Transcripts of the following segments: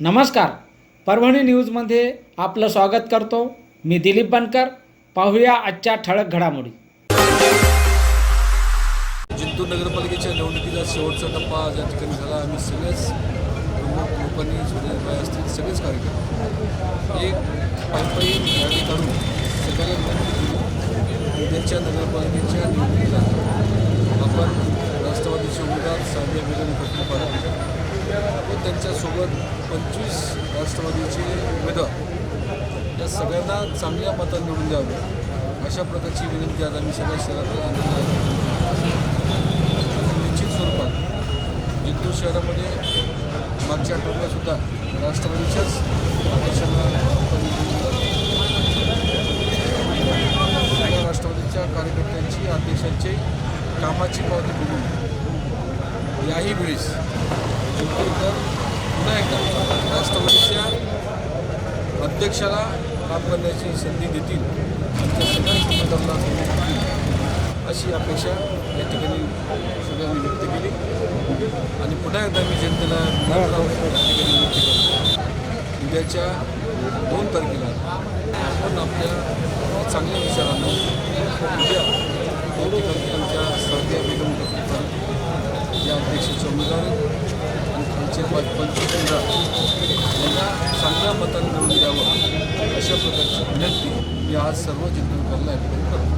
नमस्कार. परभणी न्यूजमध्ये आपलं स्वागत करतो. मी दिलीप बनकर. पाहूया आजच्या ठळक घडामोडी. जिंतूर नगरपालिकेच्या निवडणुकीचा शेवटचा टप्पा ज्या ठिकाणी झाला. आम्ही सगळेच प्रमुख लोकांनी सुरेशभाई असतील सगळेच कार्यकर्ते एक पायपाई गाडी काढून सगळ्या उद्याच्या नगरपालिकेच्या निवडणुकीला आपण राष्ट्रवादीचे उमेदवार साध्या बेगम पत्नी पाडा व त्यांच्यासोबत पंचवीस राष्ट्रवादीचे उमेदवार. या सगळ्यांना चांगल्या मतात निवडून द्यावं. अशा प्रकारची विनंती आज आम्ही सगळ्या शहरात निश्चित स्वरूपात जिंतूर शहरामध्ये मागच्या आठवड्यात सुद्धा राष्ट्रवादीच्याच पक्षांना राष्ट्रवादीच्या कार्यकर्त्यांची अध्यक्षांची कामाची पावती बघून याही वेळेस जिंतूरकर पुन्हा एकदा राष्ट्रवादीच्या अध्यक्षाला काम करण्याची संधी देतील आणि सगळ्या अशी अपेक्षा या ठिकाणी सगळ्यांनी व्यक्त केली. आणि पुन्हा एकदा मी जनतेला विनंती करतो. उद्याच्या दोन तारखेला आपण आपल्या चांगल्या विचारांना उद्या या ठिकाणी आमच्या साध्या बेगम या अध्यक्षाचे उमेदवार आहेत पद पुढचे यांना चांगल्या मताने निवडून द्यावं अशा प्रकारची विनंती मी आज सर्व जिंतूरकरांना या करतो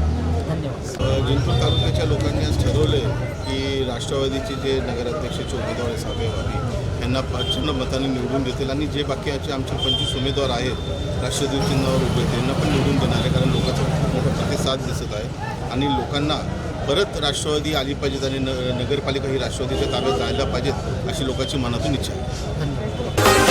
धन्यवाद. जिंतूर तालुक्याच्या लोकांनी आज ठरवले की राष्ट्रवादीचे जे नगराध्यक्षाचे उमेदवार आहेत साबेवादी यांना प्रचंड मताने निवडून देतील आणि जे बाकीचे आमचे पंचवीस उमेदवार आहेत राष्ट्रवादी चिन्हावर उभे त्यांना पण निवडून देणार आहे कारण लोकांचा खूप मोठा प्रतिसाद दिसत आहे आणि लोकांना परत राष्ट्रवादी आली पाहिजेत आणि न नगरपालिका ही राष्ट्रवादीच्या ताब्यात जायला पाहिजेत अशी लोकांची मनातून इच्छा आहे. धन्यवाद.